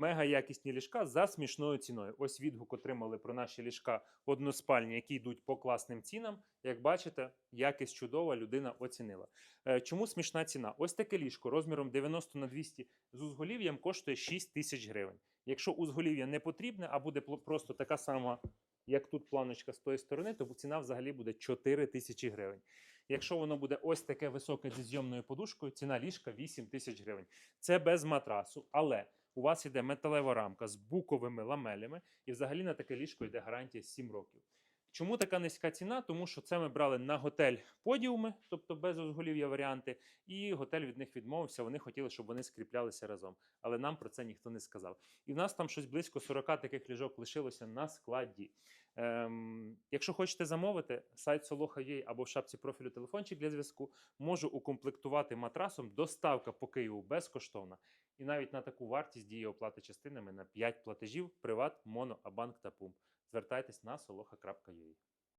Мега якісні ліжка за смішною ціною. Ось відгук отримали про наші ліжка односпальні, які йдуть по класним цінам. Як бачите, якість чудова, людина оцінила. Е, Чому смішна ціна? Ось таке ліжко розміром 90 на 200 з узголів'ям коштує 6 тисяч гривень. Якщо узголів'я не потрібне, а буде просто така сама, як тут планочка з тої сторони, то ціна взагалі буде 4 тисячі гривень. Якщо воно буде ось таке високе зі зйомною подушкою, ціна ліжка 8 тисяч гривень. Це без матрасу, але у вас йде металева рамка з буковими ламелями, і взагалі на таке ліжко йде гарантія 7 років. Чому така низька ціна? Тому що це ми брали на готель подіуми, тобто без узголів'я варіанти, і готель від них відмовився. Вони хотіли, щоб вони скріплялися разом. Але нам про це ніхто не сказав. І в нас там щось близько 40 таких ліжок лишилося на складі. Ем, якщо хочете замовити, сайт Soloha.ua або в шапці профілю телефончик для зв'язку, можу укомплектувати матрасом. Доставка по Києву безкоштовна. І навіть на таку вартість діє оплата частинами на 5 платежів Приват, Моно, Абанк та Пумп. Звертайтесь на soloha.ua.